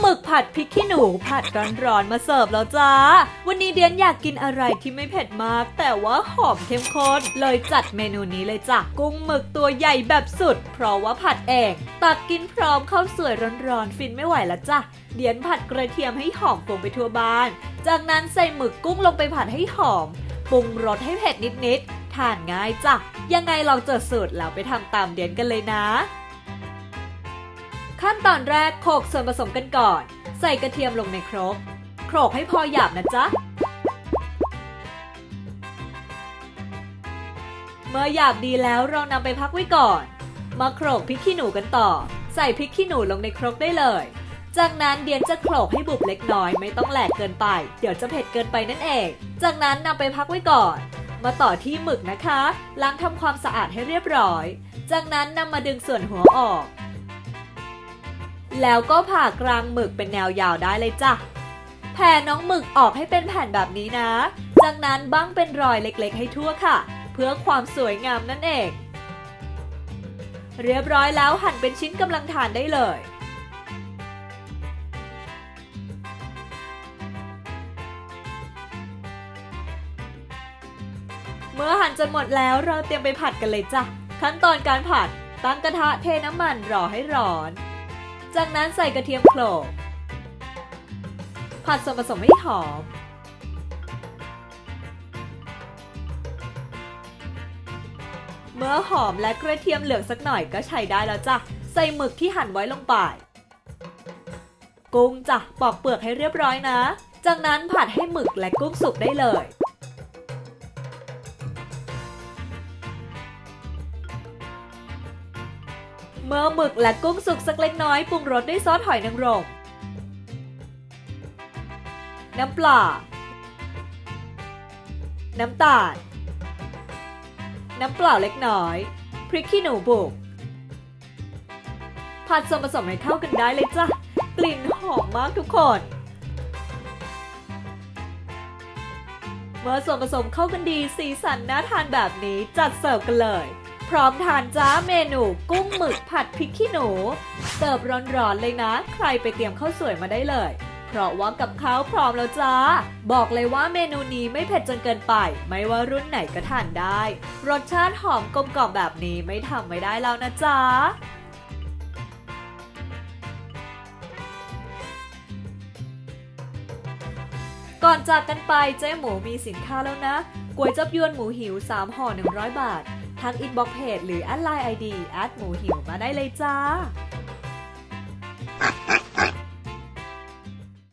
หมึกผัดพริกขี้หนูผัดร้อนๆมาเสิร์ฟแล้วจ้า วันนี้เดียนอยากกินอะไรที่ไม่เผ็ดมาก แต่ว่าหอมเข้มข้นเลยจัดเมนูนี้เลยจ้ะกุ้งหมึกตัวใหญ่แบบสุด เพราะว่าผัดเองตักกินพร้อมข้าวสวยร้อนๆฟินไม่ไหวแล้วจ้ะเดียนผัดกระเทียมให้หอมฟงไปทั่วบ้าน จากนั้นใส่หมึกกุ้งลงไปผัดให้หอมปรุงรสให้เผ็ดนิดๆทานง่ายจ้ะยังไงลองจดสูตรแล้วไปทำตามเดียนกันเลยนะ ขั้นตอนแรกโขลกส่วนผสมกันก่อน ใส่กระเทียมลงในครกโขลกให้พอหยาบนะจ๊ะ เมื่อหยาบดีแล้วเรานำไปพักไว้ก่อน มาโขลกพริกขี้หนูกันต่อ ใส่พริกขี้หนูลงในครกได้เลย จากนั้นเดียนจะโขลกให้บุบเล็กน้อยไม่ต้องแหลกเกินไป เดี๋ยวจะเผ็ดเกินไปนั่นเอง จากนั้นนำไปพักไว้ก่อน มาต่อที่หมึกนะคะ ล้างทำความสะอาดให้เรียบร้อย จากนั้นนำมาดึงส่วนหัวออก แล้วก็ผ่ากลางหมึกเป็นแนวยาวได้เลยจ้ะ แผ่น้องหมึกออกให้เป็นแผ่นแบบนี้นะ จากนั้นบ้างเป็นรอยเล็กๆ ให้ทั่วค่ะ เพื่อความสวยงามนั่นเอง เรียบร้อยแล้วหั่นเป็นชิ้นกำลังทานได้เลยเมื่อหั่นจนหมดแล้วเราเตรียมไปผัดกันเลยจ้ะ ขั้นตอนการผัด ตั้งกระทะเทน้ำมันรอให้ร้อน จากนั้นใส่กระเทียมโขลก ผัดส่วนผสมให้หอม เมื่อหอมและกระเทียมเหลืองสักหน่อยก็ใช้ได้แล้วจ้ะ ใส่หมึกที่หั่นไว้ลงไป กุ้งจ้ะ ปอกเปลือกให้เรียบร้อยนะ จากนั้นผัดให้หมึกและกุ้งสุกได้เลย เมื่อหมึกและกุ้งสุกสักเล็กน้อยปรุงรสด้วยซอสหอยนางรม น้ำปลา น้ำตาล น้ำเปล่าเล็กน้อย พริกขี้หนูบุก ผัดส่วนผสมให้เข้ากันได้เลยจ้ะ กลิ่นหอมมากทุกคน เมื่อส่วนผสมเข้ากันดีสีสันน่าทานแบบนี้จัดเสิร์ฟกันเลย พร้อมทานจ้าเมนูกุ้งหมึกผัดพริกขี้หนู เสิร์ฟร้อนๆเลยนะ ใครไปเตรียมข้าวสวยมาได้เลย เพราะว่ากับข้าวพร้อมแล้วจ้า บอกเลยว่าเมนูนี้ไม่เผ็ดจนเกินไป ไม่ว่ารุ่นไหนก็ทานได้ รสชาติหอมกลมกล่อมแบบนี้ไม่ทำไม่ได้แล้วนะจ๊ะก่อนจากกันไปเจ๊หมูมีสินค้าแล้วนะก๋วยจับยวนหมูหิว 3ห่อ100 บาท ทางอินบ็อกเพจหรือแอดไลน์ไอดีแอดหมูหิวมาได้เลยจ้า